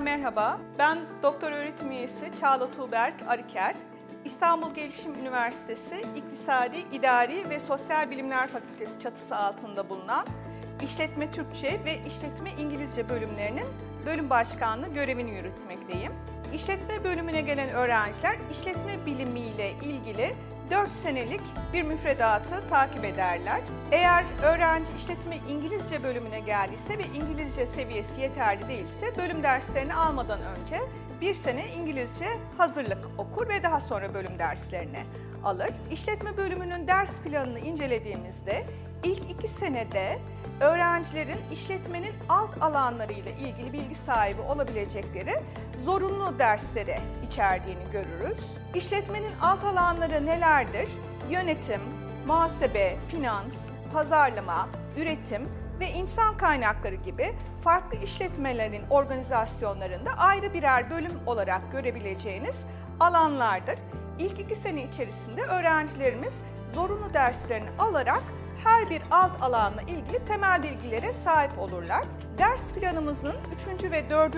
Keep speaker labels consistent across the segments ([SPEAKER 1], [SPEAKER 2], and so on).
[SPEAKER 1] merhaba. Ben doktor öğretim üyesi Çağla Tuğberk Ariker. İstanbul Gelişim Üniversitesi İktisadi, İdari ve Sosyal Bilimler Fakültesi çatısı altında bulunan İşletme Türkçe ve İşletme İngilizce bölümlerinin bölüm başkanlığı görevini yürütmekteyim. İşletme bölümüne gelen öğrenciler işletme bilimiyle ilgili 4 senelik bir müfredatı takip ederler. Eğer öğrenci işletme İngilizce bölümüne geldiyse ve İngilizce seviyesi yeterli değilse bölüm derslerini almadan önce bir sene İngilizce hazırlık okur ve daha sonra bölüm derslerini alır. İşletme bölümünün ders planını incelediğimizde ilk iki senede öğrencilerin işletmenin alt alanlarıyla ilgili bilgi sahibi olabilecekleri zorunlu dersleri içerdiğini görürüz. İşletmenin alt alanları nelerdir? Yönetim, muhasebe, finans, pazarlama, üretim ve insan kaynakları gibi farklı işletmelerin organizasyonlarında ayrı birer bölüm olarak görebileceğiniz alanlardır. İlk iki sene içerisinde öğrencilerimiz zorunlu derslerini alarak her bir alt alanla ilgili temel bilgilere sahip olurlar. Ders planımızın 3. ve 4.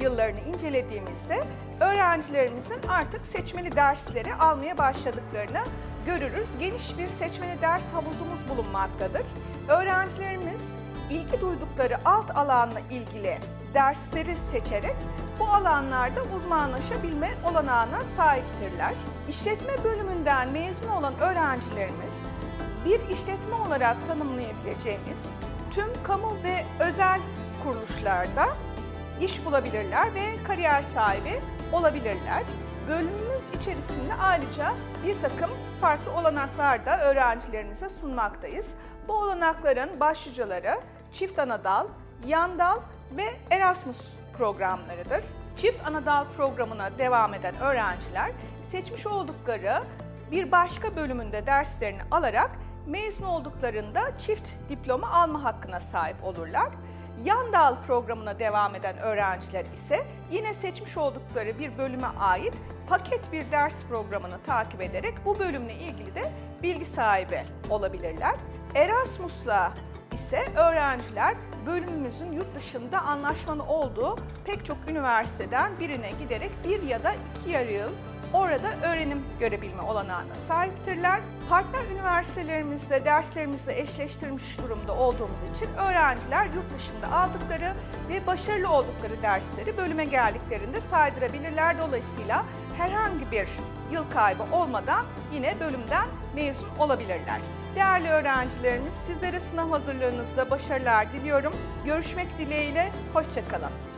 [SPEAKER 1] yıllarını incelediğimizde öğrencilerimizin artık seçmeli dersleri almaya başladıklarını görürüz. Geniş bir seçmeli ders havuzumuz bulunmaktadır. Öğrencilerimiz ilgi duydukları alt alanla ilgili dersleri seçerek bu alanlarda uzmanlaşabilme olanağına sahiptirler. İşletme bölümünden mezun olan öğrencilerimiz bir işletme olarak tanımlayabileceğimiz tüm kamu ve özel kuruluşlarda iş bulabilirler ve kariyer sahibi olabilirler. Bölümümüz içerisinde ayrıca bir takım farklı olanaklar da öğrencilerimize sunmaktayız. Bu olanakların başlıcaları çift anadal, yan dal ve Erasmus programlarıdır. Çift anadal programına devam eden öğrenciler seçmiş oldukları bir başka bölümünde derslerini alarak mezun olduklarında çift diploma alma hakkına sahip olurlar. Yan dal programına devam eden öğrenciler ise yine seçmiş oldukları bir bölüme ait paket bir ders programını takip ederek bu bölümle ilgili de bilgi sahibi olabilirler. Erasmus'la ise öğrenciler bölümümüzün yurt dışında anlaşmalı olduğu pek çok üniversiteden birine giderek bir ya da iki yarı yıl orada öğrenim görebilme olanağına sahiptirler. Partner üniversitelerimizde derslerimizle eşleştirmiş durumda olduğumuz için öğrenciler yurt dışında aldıkları ve başarılı oldukları dersleri bölüme geldiklerinde saydırabilirler. Dolayısıyla herhangi bir yıl kaybı olmadan yine bölümden mezun olabilirler. Değerli öğrencilerimiz sizlere sınav hazırlığınızda başarılar diliyorum. Görüşmek dileğiyle, hoşçakalın.